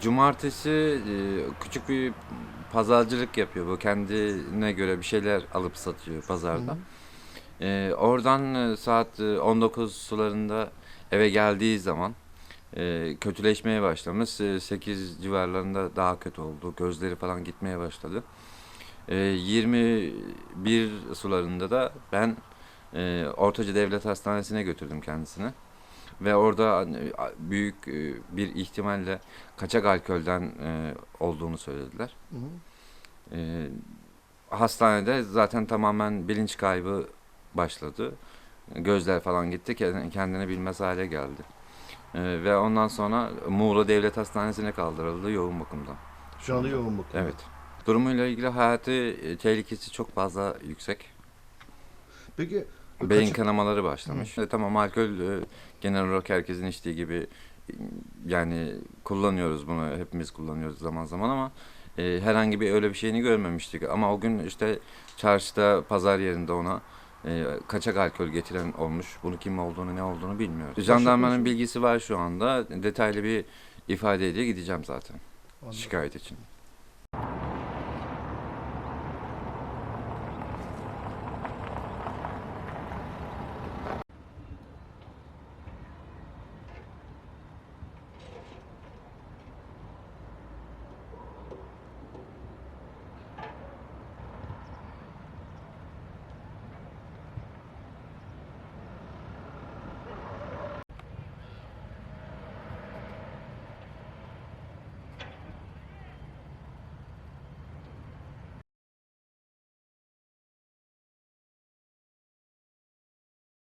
cumartesi e, küçük bir pazarcılık yapıyor. Bu kendine göre bir şeyler alıp satıyor pazarda. E, oradan e, saat e, 19 sularında eve geldiği zaman e, kötüleşmeye başlamış. E, 8 civarlarında daha kötü oldu. Gözleri falan gitmeye başladı. E, 21 sularında da ben e, Ortaca Devlet Hastanesi'ne götürdüm kendisini. Ve orada hani, büyük e, bir ihtimalle kaçak alkolden e, olduğunu söylediler. Hı hı. E, hastanede zaten tamamen bilinç kaybı başladı. Gözler falan gitti, kendini, bilmez hale geldi. E, ve ondan sonra Muğla Devlet Hastanesi'ne kaldırıldı yoğun bakımda. Şu anda yoğun bakım. Evet. Durumuyla ilgili hayati e, tehlikesi çok fazla yüksek. Peki Beyin kanamaları başlamış. E, tamam alkol e, genel olarak herkesin içtiği gibi e, yani kullanıyoruz bunu hepimiz kullanıyoruz zaman zaman ama e, herhangi bir öyle bir şeyini görmemiştik. Ama o gün işte çarşıda pazar yerinde ona e, kaçak alkol getiren olmuş. Bunu kim olduğunu ne olduğunu bilmiyoruz. Jandarmanın konuşun. bilgisi var şu anda. Detaylı bir ifadeyle gideceğim zaten Anladım. şikayet için.